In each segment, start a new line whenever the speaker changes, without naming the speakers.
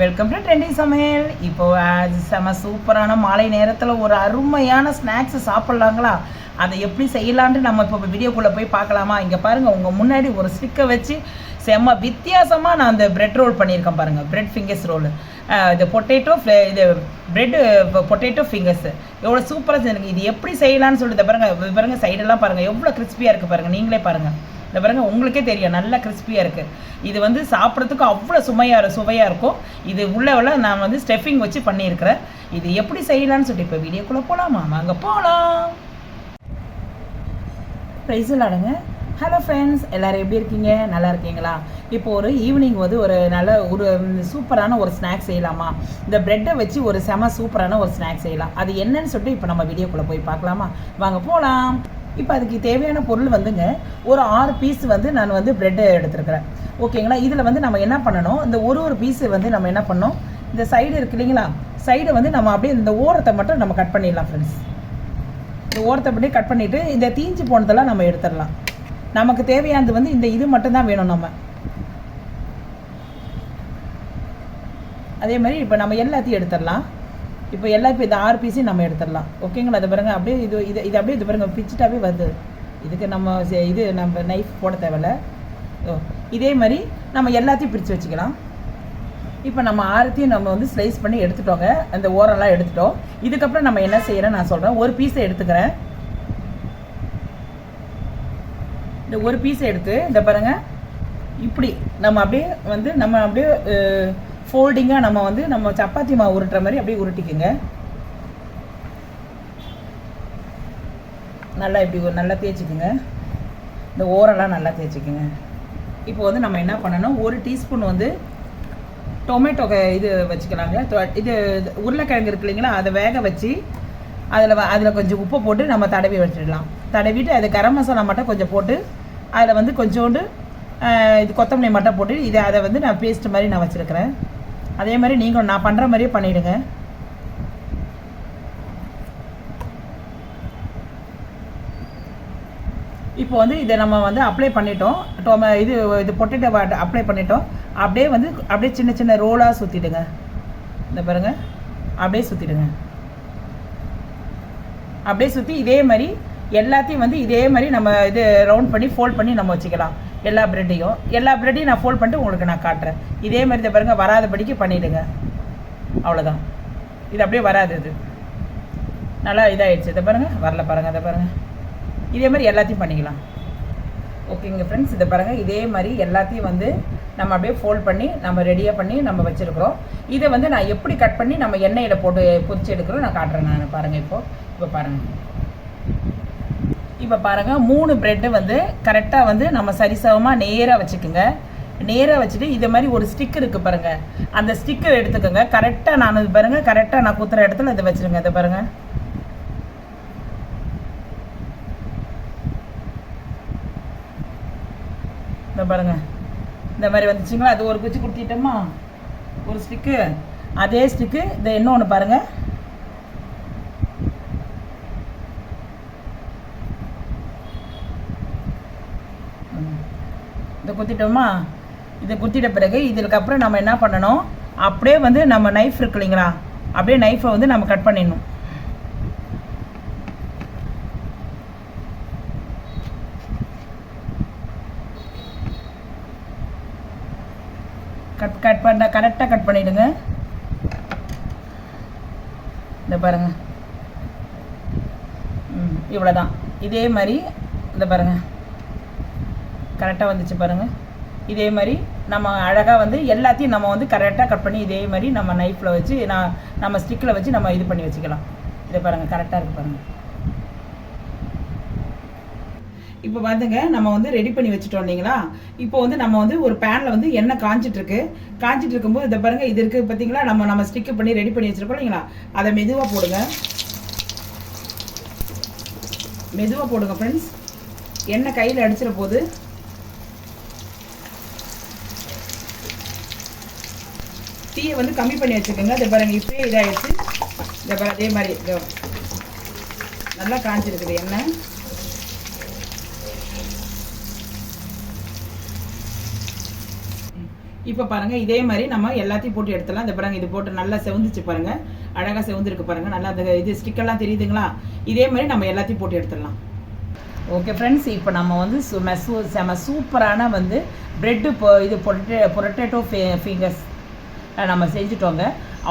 welcome to trending சமையல் இப்போது செம சூப்பரான மாலை நேரத்தில் ஒரு அருமையான ஸ்நாக்ஸ் சாப்பிட்லாங்களா அதை எப்படி செய்யலான்ட்டு நம்ம இப்போ வீடியோக்குள்ளே போய் பார்க்கலாமா இங்கே பாருங்கள் உங்கள் முன்னாடி ஒரு ஸ்டிக்கை வச்சு செம்ம வித்தியாசமாக நான் அந்த பிரெட் ரோல் பண்ணியிருக்கேன் பாருங்கள் பிரெட் ஃபிங்கர்ஸ் ரோல் இது பொட்டேட்டோ இது பிரெட்டு பொட்டேட்டோ ஃபிங்கர்ஸு எவ்வளோ சூப்பராக செஞ்சுருங்க இது எப்படி செய்யலான்னு சொல்லிட்டு பாருங்கள் பாருங்கள் சைடெல்லாம் பாருங்கள் எவ்வளோ கிறிஸ்பியாக இருக்குது பாருங்கள் நீங்களே பாருங்கள் இந்த பாருங்க உங்களுக்கே தெரியும் நல்லா கிறிஸ்பியாக இருக்குது இது வந்து சாப்பிட்றதுக்கு அவ்வளோ சுமையாக சுவையாக இருக்கும் இது உள்ள நான் வந்து ஸ்டெஃபிங் வச்சு பண்ணியிருக்கிறேன் இது எப்படி செய்யலான்னு சொல்லிட்டு இப்போ வீடியோக்குள்ளே போகலாமா வாங்க போகலாம் ப்ரைஸில் ஆடுங்க ஹலோ ஃப்ரெண்ட்ஸ் எல்லோரும் எப்படி இருக்கீங்க நல்லா இருக்கீங்களா இப்போ ஒரு ஈவினிங் வந்து ஒரு நல்ல ஒரு சூப்பரான ஒரு ஸ்நாக்ஸ் செய்யலாமா இந்த ப்ரெட்டை வச்சு ஒரு செம சூப்பரான ஒரு ஸ்நாக்ஸ் செய்யலாம் அது என்னன்னு சொல்லிட்டு இப்போ நம்ம வீடியோக்குள்ளே போய் பார்க்கலாமா வாங்க போகலாம் இப்போ அதுக்கு தேவையான பொருள் வந்துங்க ஒரு ஆறு பீஸ் வந்து நான் வந்து ப்ரெட்டு எடுத்துருக்குறேன் ஓகேங்களா இதில் வந்து நம்ம என்ன பண்ணணும் இந்த ஒரு ஒரு பீஸு வந்து நம்ம என்ன பண்ணணும் இந்த சைடு இருக்கு இல்லைங்களா சைடை வந்து நம்ம அப்படியே இந்த ஓரத்தை மட்டும் நம்ம கட் பண்ணிடலாம் ஃப்ரெண்ட்ஸ் இந்த ஓரத்தை அப்படியே கட் பண்ணிவிட்டு இந்த தீஞ்சு போனதெல்லாம் நம்ம எடுத்துடலாம் நமக்கு தேவையானது வந்து இந்த இது மட்டும்தான் வேணும் நம்ம அதே மாதிரி இப்போ நம்ம எல்லாத்தையும் எடுத்துடலாம் இப்போ எல்லா இப்போ இந்த ஆறு பீஸையும் நம்ம எடுத்துடலாம் ஓகேங்களா அதை பாருங்கள் அப்படியே இது இது இது அப்படியே இது பாருங்கள் பிச்சுட்டாவே வருது இதுக்கு நம்ம இது நம்ம நைஃப் போட தேவையில்ல ஓ இதே மாதிரி நம்ம எல்லாத்தையும் பிரித்து வச்சுக்கலாம் இப்போ நம்ம ஆரத்தையும் நம்ம வந்து ஸ்லைஸ் பண்ணி எடுத்துட்டோங்க அந்த ஓரெல்லாம் எடுத்துட்டோம் இதுக்கப்புறம் நம்ம என்ன செய்யறோம் நான் சொல்கிறேன் ஒரு பீஸை எடுத்துக்கிறேன் இந்த ஒரு பீஸை எடுத்து இந்த பாருங்கள் இப்படி நம்ம அப்படியே வந்து நம்ம அப்படியே ஃபோல்டிங்காக நம்ம வந்து நம்ம சப்பாத்தி மாவு உருட்டுற மாதிரி அப்படியே உருட்டிக்குங்க நல்லா இப்படி ஒரு நல்லா தேய்ச்சிக்குங்க இந்த ஓரெல்லாம் நல்லா தேய்ச்சிக்குங்க இப்போ வந்து நம்ம என்ன பண்ணணும் ஒரு டீஸ்பூன் வந்து டொமேட்டோ இது வச்சுக்கலாங்க இது உருளைக்கிழங்கு இருக்கு இல்லைங்களா அதை வேக வச்சு அதில் அதில் கொஞ்சம் உப்பை போட்டு நம்ம தடவி வச்சிடலாம் தடவிட்டு அது கரம் மசாலா மட்டும் கொஞ்சம் போட்டு அதில் வந்து கொஞ்சோண்டு இது கொத்தமல்லி மட்டும் போட்டு இதை அதை வந்து நான் பேஸ்ட் மாதிரி நான் வச்சுருக்கிறேன் அதே மாதிரி நீங்கள் நான் பண்ணுற மாதிரியே பண்ணிவிடுங்க இப்போ வந்து இதை நம்ம வந்து அப்ளை பண்ணிட்டோம் டொம இது இது பொட்டேட்டோ அப்ளை பண்ணிட்டோம் அப்படியே வந்து அப்படியே சின்ன சின்ன ரோலாக சுற்றிடுங்க இந்த பாருங்கள் அப்படியே சுற்றிடுங்க அப்படியே சுற்றி இதே மாதிரி எல்லாத்தையும் வந்து இதே மாதிரி நம்ம இது ரவுண்ட் பண்ணி ஃபோல்ட் பண்ணி நம்ம வச்சுக்கலாம் எல்லா ப்ரெட்டையும் எல்லா ப்ரெட்டையும் நான் ஃபோல்ட் பண்ணிட்டு உங்களுக்கு நான் காட்டுறேன் இதே மாதிரி இதை பாருங்கள் வராதபடிக்கு பண்ணிவிடுங்க அவ்வளோதான் இது அப்படியே வராது இது நல்லா இதாகிடுச்சு இதை பாருங்கள் வரல பாருங்கள் இதை பாருங்கள் இதே மாதிரி எல்லாத்தையும் பண்ணிக்கலாம் ஓகேங்க ஃப்ரெண்ட்ஸ் இதை பாருங்கள் இதே மாதிரி எல்லாத்தையும் வந்து நம்ம அப்படியே ஃபோல்ட் பண்ணி நம்ம ரெடியாக பண்ணி நம்ம வச்சுருக்குறோம் இதை வந்து நான் எப்படி கட் பண்ணி நம்ம எண்ணெயில் போட்டு பொறிச்சு எடுக்கிறோம் நான் காட்டுறேன் நான் பாருங்கள் இப்போது இப்போ பாருங்கள் இப்போ பாருங்கள் மூணு ப்ரெட்டு வந்து கரெக்டாக வந்து நம்ம சரிசமமாக நேராக வச்சுக்கோங்க நேராக வச்சுட்டு இதே மாதிரி ஒரு ஸ்டிக் இருக்குது பாருங்கள் அந்த ஸ்டிக்கை எடுத்துக்கோங்க கரெக்டாக நான் இது பாருங்கள் கரெக்டாக நான் குத்துற இடத்துல இதை வச்சுருங்க இதை பாருங்கள் இதை பாருங்கள் இந்த மாதிரி வந்துச்சுங்களா அது ஒரு குச்சி கொடுத்துட்டோமா ஒரு ஸ்டிக்கு அதே ஸ்டிக்கு இதை இன்னொன்று பாருங்கள் இதை குத்திட்டோமா இதை குத்திட்ட பிறகு இதுக்கப்புறம் நம்ம என்ன பண்ணணும் அப்படியே வந்து நம்ம நைஃப் இருக்கு இல்லைங்களா அப்படியே நைஃப்பை வந்து நம்ம கட் பண்ணிடணும் கட் கட் பண்ண கரெக்டாக கட் பண்ணிவிடுங்க இந்த பாருங்க ம் இவ்வளோதான் இதே மாதிரி இந்த பாருங்கள் கரெக்டாக வந்துச்சு பாருங்கள் இதே மாதிரி நம்ம அழகாக வந்து எல்லாத்தையும் நம்ம வந்து கரெக்டாக கட் பண்ணி இதே மாதிரி நம்ம நைஃப்பில் வச்சு நான் நம்ம ஸ்டிக்கில் வச்சு நம்ம இது பண்ணி வச்சுக்கலாம் இதை பாருங்கள் கரெக்டாக இருக்குது பாருங்கள் இப்போ வந்துங்க நம்ம வந்து ரெடி பண்ணி வச்சுட்டோம் இல்லைங்களா இப்போ வந்து நம்ம வந்து ஒரு பேனில் வந்து எண்ணெய் காஞ்சிட்டு இருக்கு காஞ்சிட்டு இருக்கும்போது இதை பாருங்க இது இருக்குது பார்த்தீங்களா நம்ம நம்ம ஸ்டிக்கு பண்ணி ரெடி பண்ணி வச்சுருக்கோம் இல்லைங்களா அதை மெதுவாக போடுங்க மெதுவாக போடுங்க ஃப்ரெண்ட்ஸ் எண்ணெய் கையில் அடிச்சிட போது தீயை வந்து கம்மி பண்ணி வச்சுக்கோங்க இதை பாருங்க இப்போயே இதாகிடுச்சு இந்த பாரு அதே மாதிரி இதோ நல்லா காஞ்சிருக்குது எண்ணெய் இப்போ பாருங்கள் இதே மாதிரி நம்ம எல்லாத்தையும் போட்டு எடுத்துலாம் இந்த பாருங்கள் இது போட்டு நல்லா செவந்துச்சு பாருங்கள் அழகாக செவந்துருக்கு பாருங்கள் நல்லா அந்த இது ஸ்டிக்கெல்லாம் தெரியுதுங்களா இதே மாதிரி நம்ம எல்லாத்தையும் போட்டு எடுத்துடலாம் ஓகே ஃப்ரெண்ட்ஸ் இப்போ நம்ம வந்து செம சூப்பரான வந்து ப்ரெட்டு இது பொட்டே பொட்டேட்டோ ஃபே ஃபிங்கர்ஸ் நம்ம செஞ்சுட்டோங்க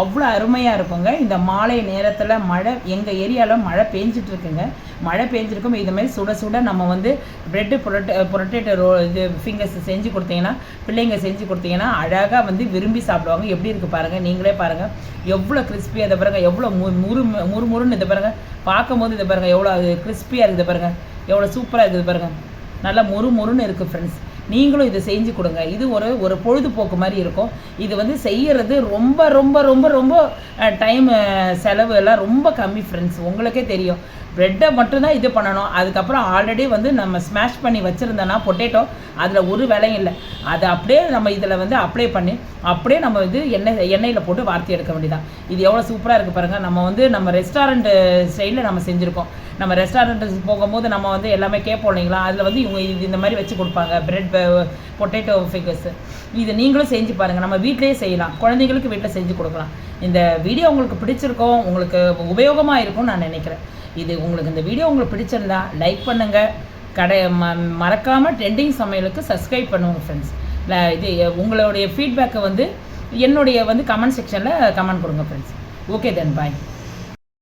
அவ்வளோ அருமையாக இருக்குங்க இந்த மாலை நேரத்தில் மழை எங்கள் ஏரியாவில் மழை பெஞ்சிட்ருக்குங்க மழை பெஞ்சிருக்கும் இதுமாரி சுட சுட நம்ம வந்து ப்ரெட்டு புரொட்டே புரொட்டேட்டோ ரோ இது ஃபிங்கர்ஸ் செஞ்சு கொடுத்தீங்கன்னா பிள்ளைங்க செஞ்சு கொடுத்தீங்கன்னா அழகாக வந்து விரும்பி சாப்பிடுவாங்க எப்படி இருக்குது பாருங்கள் நீங்களே பாருங்கள் எவ்வளோ கிறிஸ்பியாக இதை பாருங்கள் எவ்வளோ மு முறு முறுமுறுன்னு இதை பாருங்கள் பார்க்கும்போது இதை பாருங்கள் எவ்வளோ அது கிறிஸ்பியாக இருக்குது பாருங்கள் எவ்வளோ சூப்பராக இருக்குது பாருங்கள் நல்லா முறுமுறுன்னு இருக்குது ஃப்ரெண்ட்ஸ் நீங்களும் இதை செஞ்சு கொடுங்க இது ஒரு ஒரு பொழுதுபோக்கு மாதிரி இருக்கும் இது வந்து செய்கிறது ரொம்ப ரொம்ப ரொம்ப ரொம்ப டைம் செலவு எல்லாம் ரொம்ப கம்மி ஃப்ரெண்ட்ஸ் உங்களுக்கே தெரியும் ப்ரெட்டை மட்டும்தான் இது பண்ணணும் அதுக்கப்புறம் ஆல்ரெடி வந்து நம்ம ஸ்மாஷ் பண்ணி வச்சுருந்தோன்னா பொட்டேட்டோ அதில் ஒரு விலையும் இல்லை அதை அப்படியே நம்ம இதில் வந்து அப்ளை பண்ணி அப்படியே நம்ம வந்து எண்ணெய் எண்ணெயில் போட்டு வார்த்தை எடுக்க வேண்டியதான் இது எவ்வளோ சூப்பராக இருக்குது பாருங்கள் நம்ம வந்து நம்ம ரெஸ்டாரண்ட்டு ஸ்டைலில் நம்ம செஞ்சுருக்கோம் நம்ம ரெஸ்டாரண்ட்டுக்கு போகும்போது நம்ம வந்து எல்லாமே கேட்போம் இல்லைங்களா அதில் வந்து இவங்க இது இந்த மாதிரி வச்சு கொடுப்பாங்க பிரெட் பொட்டேட்டோ ஃபிகர்ஸ் இது நீங்களும் செஞ்சு பாருங்கள் நம்ம வீட்டிலேயே செய்யலாம் குழந்தைங்களுக்கு வீட்டில் செஞ்சு கொடுக்கலாம் இந்த வீடியோ உங்களுக்கு பிடிச்சிருக்கோம் உங்களுக்கு உபயோகமாக இருக்கும்னு நான் நினைக்கிறேன் இது உங்களுக்கு இந்த வீடியோ உங்களுக்கு பிடிச்சிருந்தா லைக் பண்ணுங்கள் கடை ம மறக்காமல் ட்ரெண்டிங் சமையலுக்கு சப்ஸ்கிரைப் பண்ணுவோம் ஃப்ரெண்ட்ஸ் இது உங்களுடைய ஃபீட்பேக்கை வந்து என்னுடைய வந்து கமெண்ட் செக்ஷனில் கமெண்ட் கொடுங்க ஃப்ரெண்ட்ஸ் ஓகே தென் பாய்